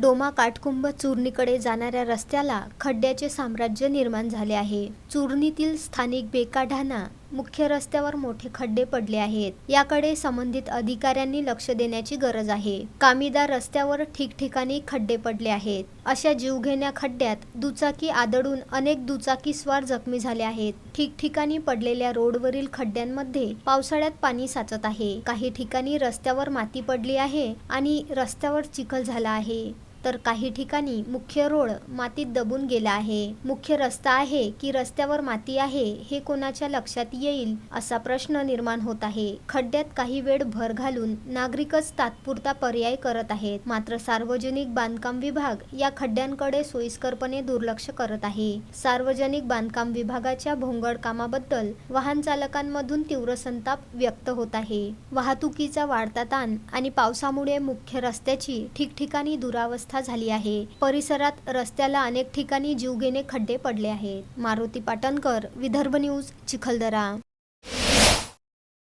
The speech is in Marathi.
डोमा काटकुंभ चूर्णीकडे जाणाऱ्या रस्त्याला खड्ड्याचे साम्राज्य निर्माण झाले आहे. चूर्णीतील स्थानिक बेकाढाना मुख्य रस्त्यावर मोठे खड्डे पडले आहेत. याकडे संबंधित अधिकाऱ्यांनी लक्ष देण्याची गरज आहे. कामीदार रस्त्यावर ठिकठिकाणी खड्डे पडले आहेत. अशा जीवघेण्या खड्ड्यात दुचाकी आदळून अनेक दुचाकी स्वार जखमी झाले आहेत. ठिकठिकाणी पडलेल्या रोडवरील खड्ड्यांमध्ये पावसाळ्यात पाणी साचत आहे. काही ठिकाणी रस्त्यावर माती पडली आहे आणि रस्त्यावर चिखल झाला आहे. तर काही ठिकाणी मुख्य रोड मातीत दबून गेला आहे. मुख्य रस्ता आहे की रस्त्यावर माती आहे हे कोणाच्या लक्षात येईल असा प्रश्न निर्माण होत आहे. खड्ड्यात काही वेळ भर घालून नागरिकच तात्पुरता पर्याय करत आहेत. मात्र सार्वजनिक बांधकाम विभाग या खड्ड्यांकडे सोयीस्करपणे दुर्लक्ष करत आहे. सार्वजनिक बांधकाम विभागाच्या भोंगड कामाबद्दल वाहन चालकांमधून तीव्र संताप व्यक्त होत आहे. वाहतुकीचा वाढता ताण आणि पावसामुळे मुख्य रस्त्याची ठिकठिकाणी दुरावस्था झाली आहे. परिसरात रस्त्याला अनेक ठिकाणी जीवघेणे खड्डे पडले आहेत. मारुती पाटणकर विदर्भ न्यूज चिखलदरा.